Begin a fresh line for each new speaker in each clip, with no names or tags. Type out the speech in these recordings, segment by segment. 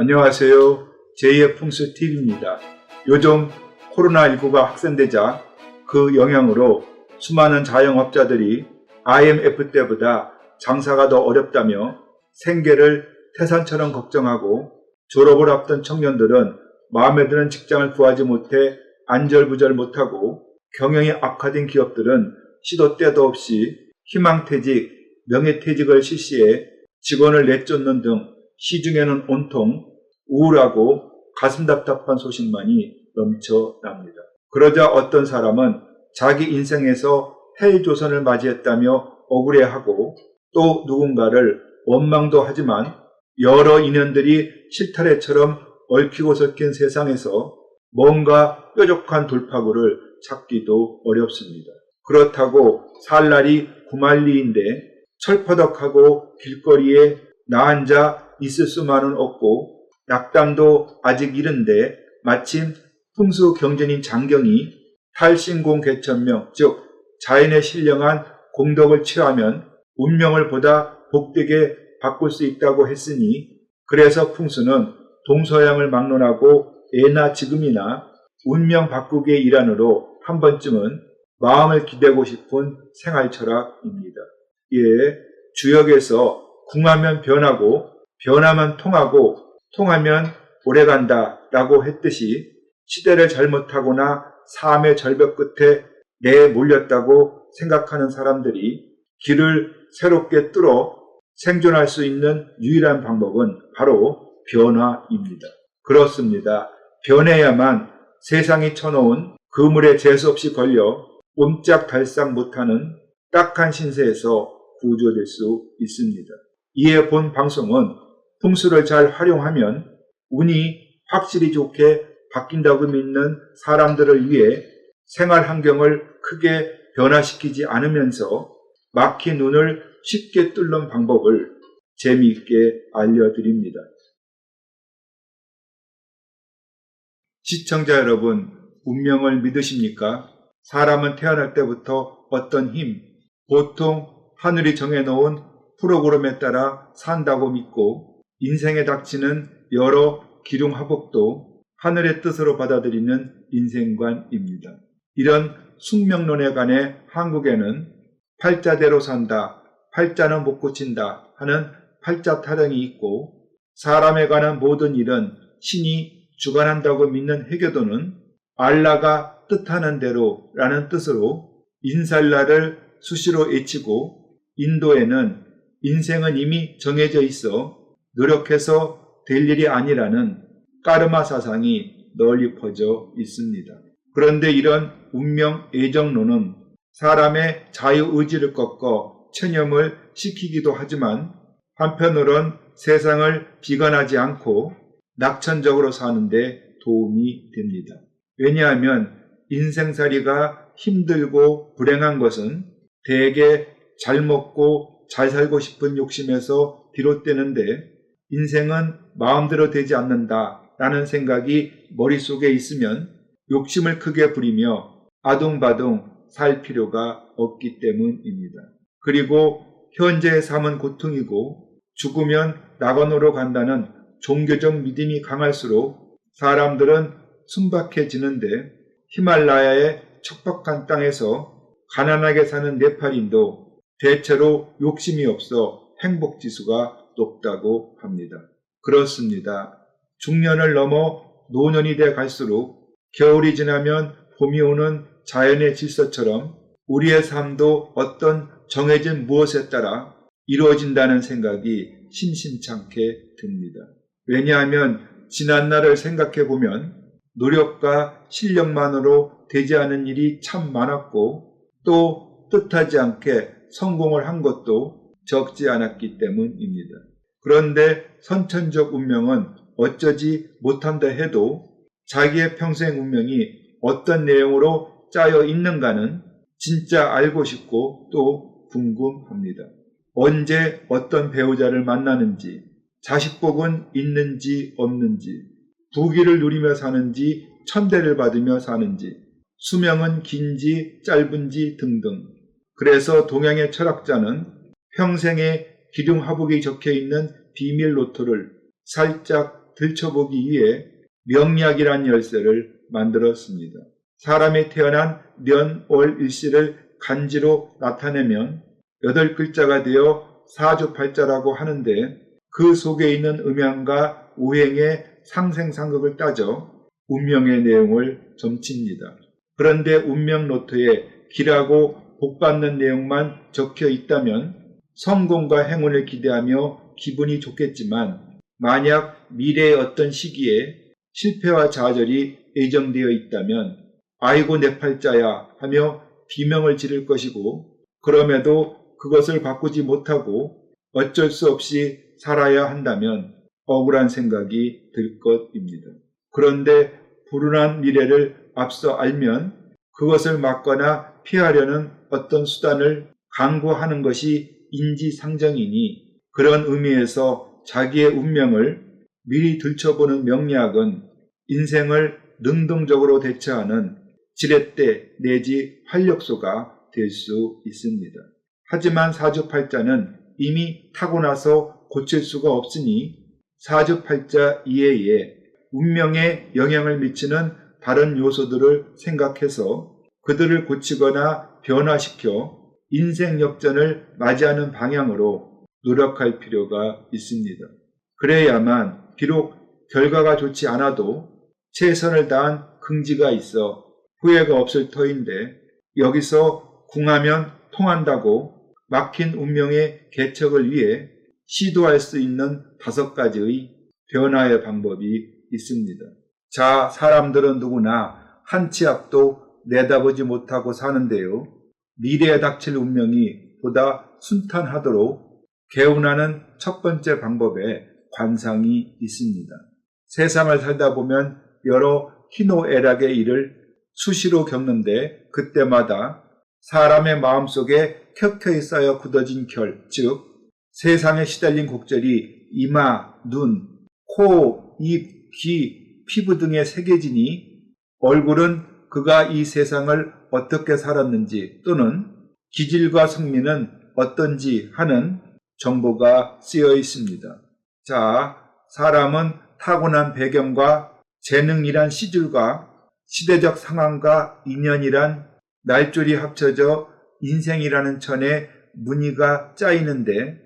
안녕하세요. 제2의 풍수TV입니다. 요즘 코로나19가 확산되자 그 영향으로 수많은 자영업자들이 IMF 때보다 장사가 더 어렵다며 생계를 태산처럼 걱정하고 졸업을 앞둔 청년들은 마음에 드는 직장을 구하지 못해 안절부절 못하고 경영이 악화된 기업들은 시도 때도 없이 희망퇴직, 명예퇴직을 실시해 직원을 내쫓는 등 시중에는 온통 우울하고 가슴 답답한 소식만이 넘쳐납니다. 그러자 어떤 사람은 자기 인생에서 헬조선을 맞이했다며 억울해하고 또 누군가를 원망도 하지만 여러 인연들이 실타래처럼 얽히고 섞인 세상에서 뭔가 뾰족한 돌파구를 찾기도 어렵습니다. 그렇다고 살 날이 구말리인데 철퍼덕하고 길거리에 나 앉아 있을 수만은 없고 낙담도 아직 이른데 마침 풍수 경전인 장경이 탈신공 개천명 즉 자연에 신령한 공덕을 취하면 운명을 보다 복되게 바꿀 수 있다고 했으니 그래서 풍수는 동서양을 막론하고 예나 지금이나 운명 바꾸기의 일환으로 한 번쯤은 마음을 기대고 싶은 생활 철학입니다. 예, 주역에서 궁하면 변하고 변하면 통하고 통하면 오래간다 라고 했듯이 시대를 잘못하거나 삶의 절벽 끝에 내 몰렸다고 생각하는 사람들이 길을 새롭게 뚫어 생존할 수 있는 유일한 방법은 바로 변화입니다. 그렇습니다. 변해야만 세상이 쳐놓은 그물에 재수없이 걸려 옴짝달싹 못하는 딱한 신세에서 구조될 수 있습니다. 이에 본 방송은 풍수를 잘 활용하면 운이 확실히 좋게 바뀐다고 믿는 사람들을 위해 생활 환경을 크게 변화시키지 않으면서 막힌 눈을 쉽게 뚫는 방법을 재미있게 알려드립니다. 시청자 여러분, 운명을 믿으십니까? 사람은 태어날 때부터 어떤 힘, 보통 하늘이 정해놓은 프로그램에 따라 산다고 믿고 인생에 닥치는 여러 기륭화복도 하늘의 뜻으로 받아들이는 인생관입니다. 이런 숙명론에 관해 한국에는 팔자대로 산다, 팔자는 못 고친다 하는 팔자 타령이 있고 사람에 관한 모든 일은 신이 주관한다고 믿는 해교도는 알라가 뜻하는 대로라는 뜻으로 인살라를 수시로 외치고 인도에는 인생은 이미 정해져 있어 노력해서 될 일이 아니라는 까르마 사상이 널리 퍼져 있습니다. 그런데 이런 운명 애정론은 사람의 자유 의지를 꺾어 체념을 시키기도 하지만 한편으론 세상을 비관하지 않고 낙천적으로 사는데 도움이 됩니다. 왜냐하면 인생살이가 힘들고 불행한 것은 대개 잘 먹고 잘 살고 싶은 욕심에서 비롯되는데 인생은 마음대로 되지 않는다 라는 생각이 머릿속에 있으면 욕심을 크게 부리며 아둥바둥 살 필요가 없기 때문입니다. 그리고 현재의 삶은 고통이고 죽으면 낙원으로 간다는 종교적 믿음이 강할수록 사람들은 순박해지는데 히말라야의 척박한 땅에서 가난하게 사는 네팔인도 대체로 욕심이 없어 행복 지수가 높다고 합니다. 그렇습니다. 중년을 넘어 노년이 돼 갈수록 겨울이 지나면 봄이 오는 자연의 질서처럼 우리의 삶도 어떤 정해진 무엇에 따라 이루어진다는 생각이 심심찮게 듭니다. 왜냐하면 지난 날을 생각해 보면 노력과 실력만으로 되지 않은 일이 참 많았고 또 뜻하지 않게 성공을 한 것도 적지 않았기 때문입니다. 그런데 선천적 운명은 어쩌지 못한다 해도 자기의 평생 운명이 어떤 내용으로 짜여 있는가는 진짜 알고 싶고 또 궁금합니다. 언제 어떤 배우자를 만나는지, 자식복은 있는지 없는지, 부귀를 누리며 사는지, 천대를 받으며 사는지, 수명은 긴지 짧은지 등등. 그래서 동양의 철학자는 평생의 기둥 화복이 적혀 있는 비밀 노트를 살짝 들춰보기 위해 명리학이란 열쇠를 만들었습니다. 사람이 태어난 년, 월, 일시를 간지로 나타내면 여덟 글자가 되어 사주팔자라고 하는데 그 속에 있는 음양과 오행의 상생상극을 따져 운명의 내용을 점칩니다. 그런데 운명 노트에 길하고 복받는 내용만 적혀 있다면 성공과 행운을 기대하며 기분이 좋겠지만 만약 미래의 어떤 시기에 실패와 좌절이 예정되어 있다면 아이고 내 팔자야 하며 비명을 지를 것이고 그럼에도 그것을 바꾸지 못하고 어쩔 수 없이 살아야 한다면 억울한 생각이 들 것입니다. 그런데 불운한 미래를 앞서 알면 그것을 막거나 피하려는 어떤 수단을 강구하는 것이 인지상정이니 그런 의미에서 자기의 운명을 미리 들춰보는 명리학은 인생을 능동적으로 대처하는 지렛대 내지 활력소가 될 수 있습니다. 하지만 사주팔자는 이미 타고나서 고칠 수가 없으니 사주팔자 이외에 운명에 영향을 미치는 다른 요소들을 생각해서 그들을 고치거나 변화시켜 인생 역전을 맞이하는 방향으로 노력할 필요가 있습니다. 그래야만 비록 결과가 좋지 않아도 최선을 다한 긍지가 있어 후회가 없을 터인데 여기서 궁하면 통한다고 막힌 운명의 개척을 위해 시도할 수 있는 다섯 가지의 변화의 방법이 있습니다. 자, 사람들은 누구나 한 치 앞도 내다보지 못하고 사는데요. 미래에 닥칠 운명이 보다 순탄하도록 개운하는 첫 번째 방법에 관상이 있습니다. 세상을 살다 보면 여러 희노애락의 일을 수시로 겪는데 그때마다 사람의 마음속에 켜켜이 쌓여 굳어진 결, 즉 세상에 시달린 곡절이 이마, 눈, 코, 입, 귀, 피부 등에 새겨지니 얼굴은 그가 이 세상을 어떻게 살았는지 또는 기질과 성미는 어떤지 하는 정보가 쓰여 있습니다. 자, 사람은 타고난 배경과 재능이란 시줄과 시대적 상황과 인연이란 날줄이 합쳐져 인생이라는 천에 무늬가 짜이는데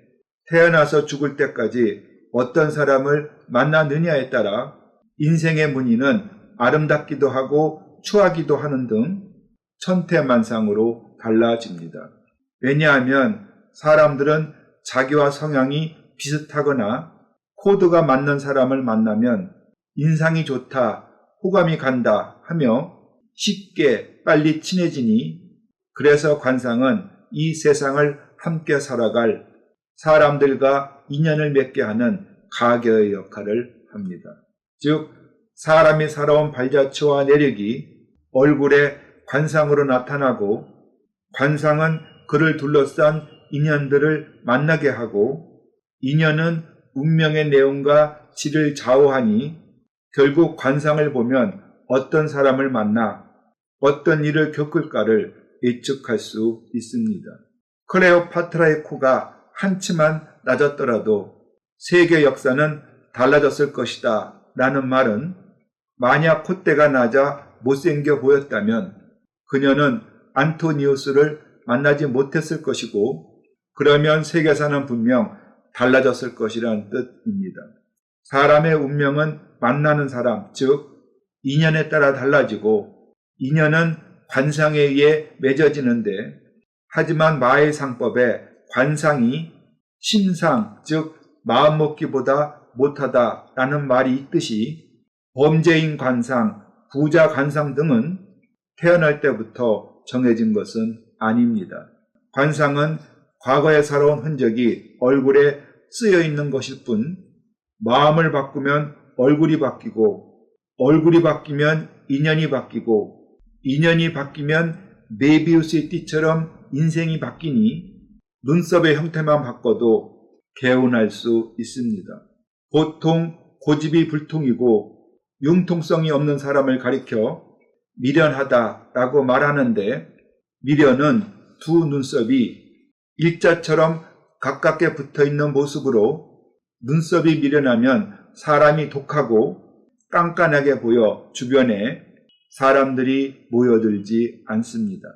태어나서 죽을 때까지 어떤 사람을 만나느냐에 따라 인생의 무늬는 아름답기도 하고 추하기도 하는 등 천태만상으로 달라집니다. 왜냐하면 사람들은 자기와 성향이 비슷하거나 코드가 맞는 사람을 만나면 인상이 좋다, 호감이 간다 하며 쉽게 빨리 친해지니 그래서 관상은 이 세상을 함께 살아갈 사람들과 인연을 맺게 하는 가교의 역할을 합니다. 즉, 사람이 살아온 발자취와 내력이 얼굴에 관상으로 나타나고 관상은 그를 둘러싼 인연들을 만나게 하고 인연은 운명의 내용과 질을 좌우하니 결국 관상을 보면 어떤 사람을 만나 어떤 일을 겪을까를 예측할 수 있습니다. 클레오파트라의 코가 한치만 낮았더라도 세계 역사는 달라졌을 것이다 라는 말은 만약 콧대가 낮아 못생겨 보였다면 그녀는 안토니우스를 만나지 못했을 것이고 그러면 세계사는 분명 달라졌을 것이라는 뜻입니다. 사람의 운명은 만나는 사람, 즉 인연에 따라 달라지고 인연은 관상에 의해 맺어지는데 하지만 마의 상법에 관상이 심상, 즉 마음먹기보다 못하다라는 말이 있듯이 범죄인 관상, 부자 관상 등은 태어날 때부터 정해진 것은 아닙니다. 관상은 과거에 살아온 흔적이 얼굴에 쓰여 있는 것일 뿐 마음을 바꾸면 얼굴이 바뀌고 얼굴이 바뀌면 인연이 바뀌고 인연이 바뀌면 메비우스의 띠처럼 인생이 바뀌니 눈썹의 형태만 바꿔도 개운할 수 있습니다. 보통 고집이 불통이고 융통성이 없는 사람을 가리켜 미련하다라고 말하는데 미련은 두 눈썹이 일자처럼 가깝게 붙어 있는 모습으로 눈썹이 미련하면 사람이 독하고 깐깐하게 보여 주변에 사람들이 모여들지 않습니다.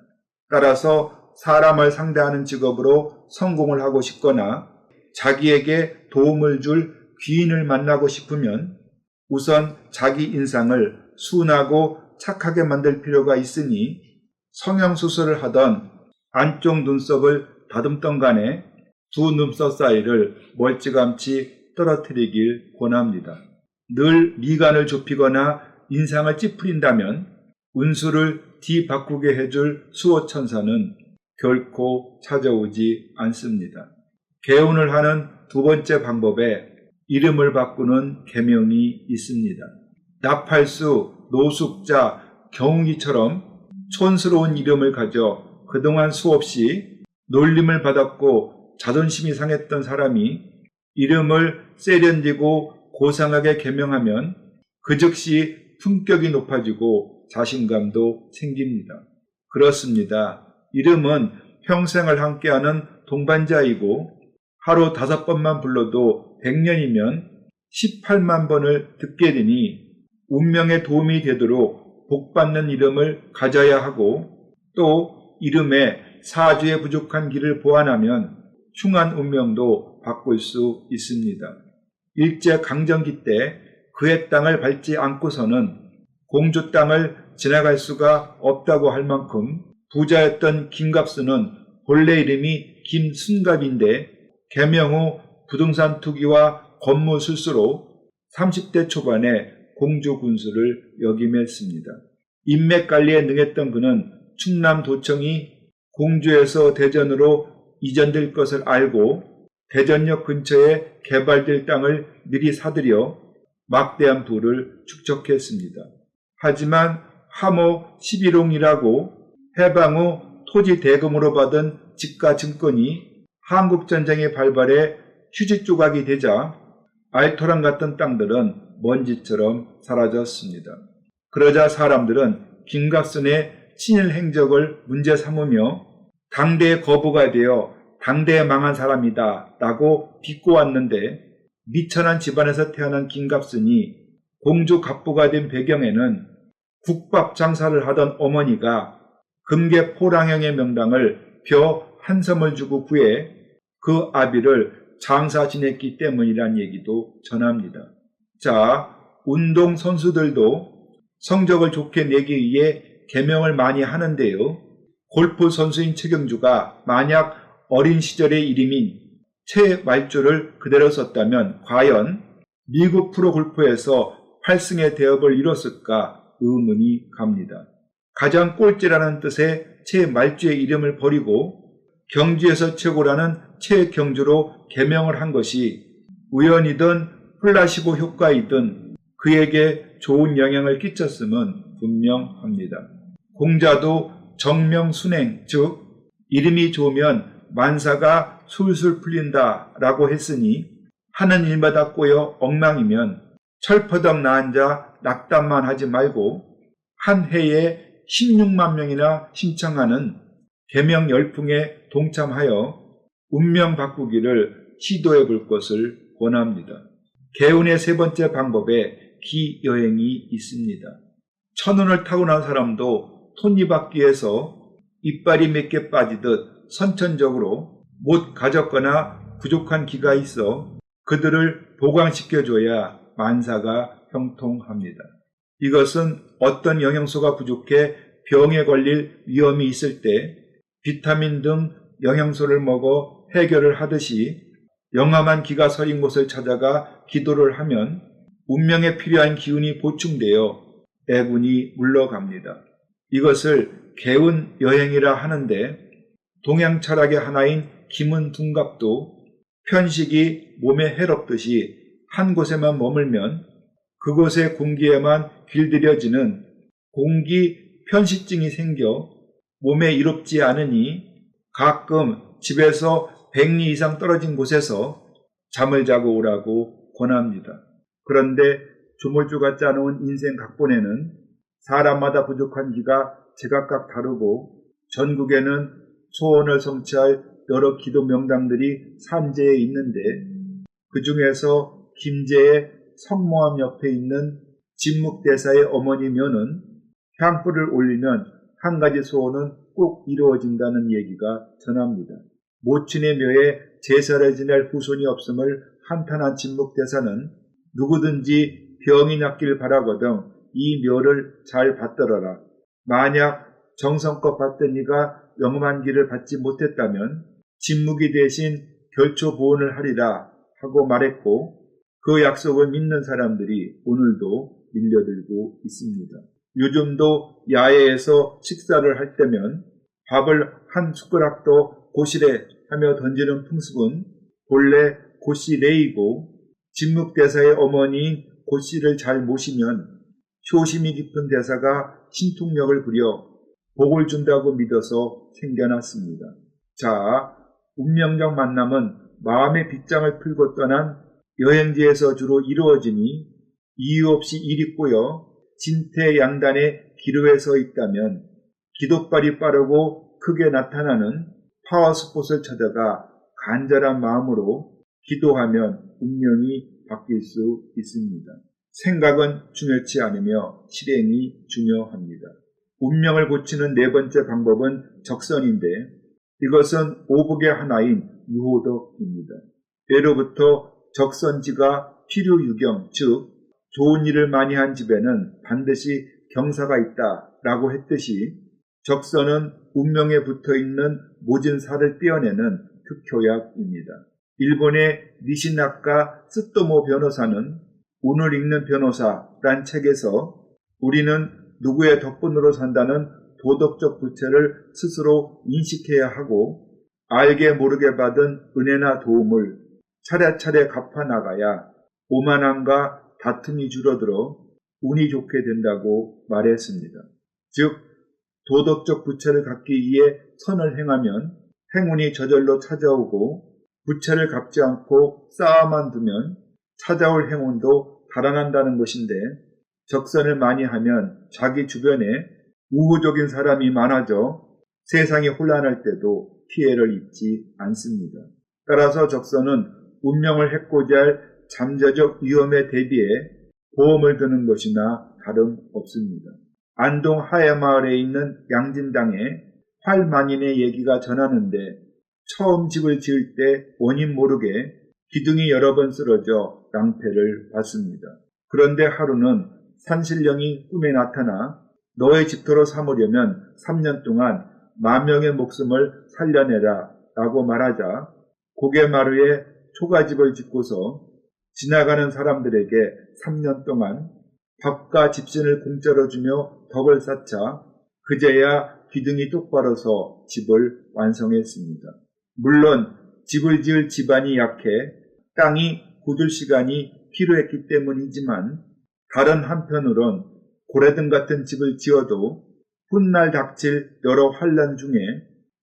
따라서 사람을 상대하는 직업으로 성공을 하고 싶거나 자기에게 도움을 줄 귀인을 만나고 싶으면 우선 자기 인상을 순하고 착하게 만들 필요가 있으니 성형수술을 하던 안쪽 눈썹을 다듬던 간에 두 눈썹 사이를 멀찌감치 떨어뜨리길 권합니다. 늘 미간을 좁히거나 인상을 찌푸린다면 운수를 뒤바꾸게 해줄 수호천사는 결코 찾아오지 않습니다. 개운을 하는 두 번째 방법에 이름을 바꾸는 계명이 있습니다. 나팔수, 노숙자, 경욱이처럼 촌스러운 이름을 가져 그동안 수없이 놀림을 받았고 자존심이 상했던 사람이 이름을 세련되고 고상하게 개명하면 그 즉시 품격이 높아지고 자신감도 생깁니다. 그렇습니다. 이름은 평생을 함께하는 동반자이고 하루 다섯 번만 불러도 100년이면 18만 번을 듣게 되니 운명에 도움이 되도록 복받는 이름을 가져야 하고 또 이름에 사주에 부족한 길을 보완하면 흉한 운명도 바꿀 수 있습니다. 일제 강점기 때 그의 땅을 밟지 않고서는 공주 땅을 지나갈 수가 없다고 할 만큼 부자였던 김갑수는 본래 이름이 김순갑인데 개명 후 부동산 투기와 건물 술수로 30대 초반에 공주 군수를 역임했습니다. 인맥 관리에 능했던 그는 충남도청이 공주에서 대전으로 이전될 것을 알고 대전역 근처에 개발될 땅을 미리 사들여 막대한 부를 축적했습니다. 하지만 함호 11홍이라고 해방 후 토지 대금으로 받은 집가 증권이 한국전쟁의 발발에 휴지 조각이 되자 알토란 같은 땅들은 먼지처럼 사라졌습니다. 그러자 사람들은 김갑순의 친일 행적을 문제 삼으며 당대의 거부가 되어 당대에 망한 사람이다 라고 비꼬았는데 미천한 집안에서 태어난 김갑순이 공주 갑부가 된 배경에는 국밥 장사를 하던 어머니가 금계 포랑형의 명당을 벼 한 섬을 주고 구해 그 아비를 장사 지냈기 때문이란 얘기도 전합니다. 자, 운동 선수들도 성적을 좋게 내기 위해 개명을 많이 하는데요. 골프 선수인 최경주가 만약 어린 시절의 이름인 최말주를 그대로 썼다면 과연 미국 프로 골프에서 8승의 대업을 이뤘을까 의문이 갑니다. 가장 꼴찌라는 뜻의 최말주의 이름을 버리고 경주에서 최고라는 최경주로 개명을 한 것이 우연이든 플라시보 효과이든 그에게 좋은 영향을 끼쳤음은 분명합니다. 공자도 정명순행, 즉 이름이 좋으면 만사가 술술 풀린다 라고 했으니 하는 일마다 꼬여 엉망이면 철퍼덕 나앉아 낙담만 하지 말고 한 해에 16만 명이나 신청하는 개명 열풍에 동참하여 운명 바꾸기를 시도해 볼 것을 권합니다. 개운의 세 번째 방법에 기여행이 있습니다. 천운을 타고난 사람도 톱니바퀴에서 이빨이 몇 개 빠지듯 선천적으로 못 가졌거나 부족한 기가 있어 그들을 보강시켜줘야 만사가 형통합니다. 이것은 어떤 영양소가 부족해 병에 걸릴 위험이 있을 때 비타민 등 영양소를 먹어 해결을 하듯이 영암한 기가 서린 곳을 찾아가 기도를 하면 운명에 필요한 기운이 보충되어 애군이 물러갑니다. 이것을 개운 여행이라 하는데 동양 철학의 하나인 김은 둔갑도 편식이 몸에 해롭듯이 한 곳에만 머물면 그곳의 공기에만 길들여지는 공기 편식증이 생겨 몸에 이롭지 않으니 가끔 집에서 100리 이상 떨어진 곳에서 잠을 자고 오라고 권합니다. 그런데 조물주가 짜놓은 인생 각본에는 사람마다 부족한 기가 제각각 다르고 전국에는 소원을 성취할 여러 기도 명당들이 산재에 있는데 그 중에서 김제의 성모함 옆에 있는 진묵대사의 어머니 묘는 향불을 올리면 한 가지 소원은 꼭 이루어진다는 얘기가 전합니다. 모친의 묘에 제사를 지낼 후손이 없음을 한탄한 진묵 대사는 누구든지 병이 낫길 바라거든 이 묘를 잘 받들어라. 만약 정성껏 받던 이가 영험한 길을 받지 못했다면 진묵이 대신 결초 보온을 하리라 하고 말했고 그 약속을 믿는 사람들이 오늘도 밀려들고 있습니다. 요즘도 야외에서 식사를 할 때면 밥을 한 숟가락도 고시래 하며 던지는 풍습은 본래 고시레이고 진묵대사의 어머니인 고씨를 잘 모시면 효심이 깊은 대사가 신통력을 부려 복을 준다고 믿어서 생겨났습니다. 자, 운명적 만남은 마음의 빗장을 풀고 떠난 여행지에서 주로 이루어지니 이유 없이 일이 꼬여 진퇴양단의 기로에 서 있다면 기도발이 빠르고 크게 나타나는 파워스폿을 찾아가 간절한 마음으로 기도하면 운명이 바뀔 수 있습니다. 생각은 중요치 않으며 실행이 중요합니다. 운명을 고치는 네 번째 방법은 적선인데 이것은 오복의 하나인 유호덕입니다. 예로부터 적선지가 필요유경, 즉 좋은 일을 많이 한 집에는 반드시 경사가 있다 라고 했듯이 적선은 운명에 붙어 있는 모진 살을 떼어내는 특효약입니다. 일본의 니시나카 쓰토모 변호사는 오늘 읽는 변호사란 책에서 우리는 누구의 덕분으로 산다는 도덕적 부채를 스스로 인식해야 하고 알게 모르게 받은 은혜나 도움을 차례차례 갚아 나가야 오만함과 다툼이 줄어들어 운이 좋게 된다고 말했습니다. 즉 도덕적 부채를 갚기 위해 선을 행하면 행운이 저절로 찾아오고 부채를 갚지 않고 쌓아만 두면 찾아올 행운도 달아난다는 것인데 적선을 많이 하면 자기 주변에 우호적인 사람이 많아져 세상이 혼란할 때도 피해를 입지 않습니다. 따라서 적선은 운명을 해코지 할 잠재적 위험에 대비해 보험을 드는 것이나 다름없습니다. 안동 하야마을에 있는 양진당에 활만인의 얘기가 전하는데 처음 집을 지을 때 원인 모르게 기둥이 여러 번 쓰러져 낭패를 봤습니다. 그런데 하루는 산신령이 꿈에 나타나 너의 집터로 삼으려면 3년 동안 만 명의 목숨을 살려내라 라고 말하자 고개마루에 초가집을 짓고서 지나가는 사람들에게 3년 동안 밥과 집신을 공짜로 주며 덕을 쌓자 그제야 기둥이 똑바로 서 집을 완성했습니다. 물론 집을 지을 집안이 약해 땅이 굳을 시간이 필요했기 때문이지만 다른 한편으론 고래등 같은 집을 지어도 훗날 닥칠 여러 환란 중에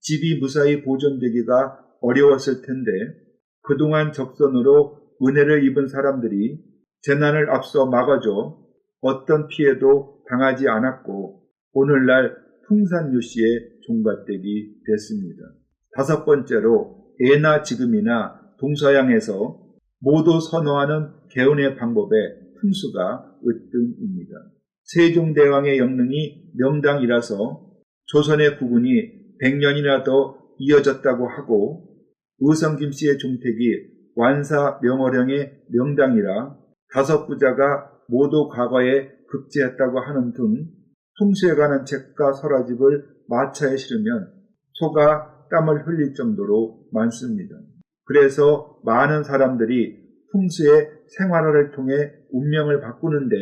집이 무사히 보존되기가 어려웠을 텐데 그동안 적선으로 은혜를 입은 사람들이 재난을 앞서 막아줘 어떤 피해도 당하지 않았고 오늘날 풍산유 씨의 종갓댁이 됐습니다. 다섯 번째로 예나 지금이나 동서양에서 모두 선호하는 개운의 방법에 풍수가 으뜸입니다. 세종대왕의 영능이 명당이라서 조선의 국군이 100년이나 더 이어졌다고 하고 의성 김씨의 종택이 완사 명어령의 명당이라 다섯 부자가 모두 과거에 급제했다고 하는 등 풍수에 관한 책과 서라집을 마차에 실으면 소가 땀을 흘릴 정도로 많습니다. 그래서 많은 사람들이 풍수의 생활화를 통해 운명을 바꾸는데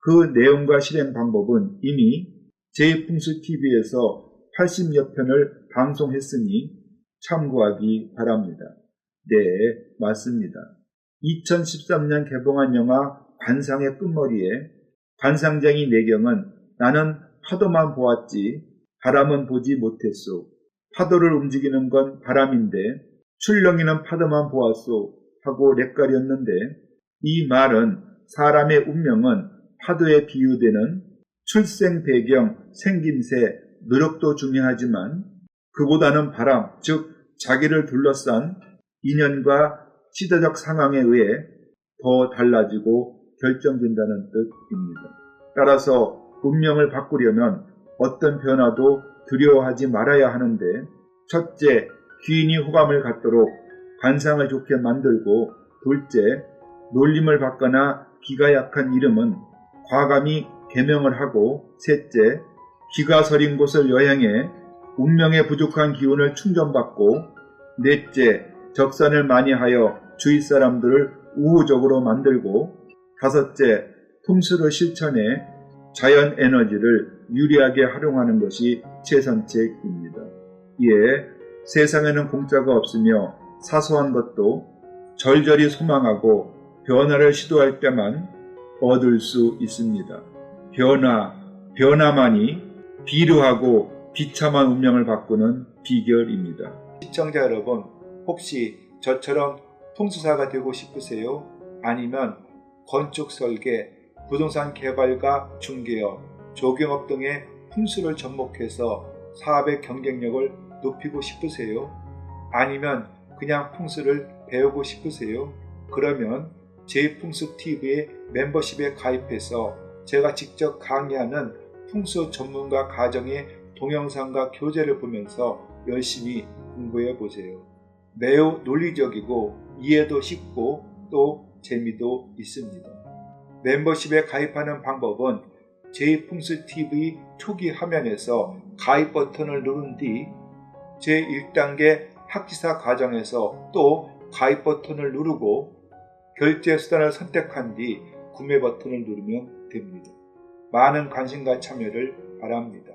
그 내용과 실행 방법은 이미 제2풍수TV에서 80여 편을 방송했으니 참고하기 바랍니다. 네, 맞습니다. 2013년 개봉한 영화 관상의 끝머리에 관상쟁이 내경은 나는 파도만 보았지 바람은 보지 못했소. 파도를 움직이는 건 바람인데 출렁이는 파도만 보았소 하고 렉갈이었는데 이 말은 사람의 운명은 파도에 비유되는 출생 배경, 생김새, 노력도 중요하지만 그보다는 바람, 즉 자기를 둘러싼 인연과 시대적 상황에 의해 더 달라지고 결정된다는 뜻입니다. 따라서 운명을 바꾸려면 어떤 변화도 두려워하지 말아야 하는데 첫째, 귀인이 호감을 갖도록 관상을 좋게 만들고 둘째, 놀림을 받거나 기가 약한 이름은 과감히 개명을 하고 셋째, 기가 서린 곳을 여행해 운명의 부족한 기운을 충전받고 넷째, 적산을 많이 하여 주위 사람들을 우호적으로 만들고 다섯째, 풍수를 실천해 자연 에너지를 유리하게 활용하는 것이 최선책입니다. 이에 세상에는 공짜가 없으며 사소한 것도 절절히 소망하고 변화를 시도할 때만 얻을 수 있습니다. 변화, 변화만이 비루하고 비참한 운명을 바꾸는 비결입니다. 시청자 여러분, 혹시 저처럼 풍수사가 되고 싶으세요? 아니면 건축 설계, 부동산 개발과 중개업, 조경업 등의 풍수를 접목해서 사업의 경쟁력을 높이고 싶으세요? 아니면 그냥 풍수를 배우고 싶으세요? 그러면 제이풍수TV의 멤버십에 가입해서 제가 직접 강의하는 풍수 전문가 가정의 동영상과 교재를 보면서 열심히 공부해 보세요. 매우 논리적이고 이해도 쉽고 또 재미도 있습니다. 멤버십에 가입하는 방법은 제이풍수TV 초기 화면에서 가입 버튼을 누른 뒤 제1단계 학기사 과정에서 또 가입 버튼을 누르고 결제 수단을 선택한 뒤 구매 버튼을 누르면 됩니다. 많은 관심과 참여를 바랍니다.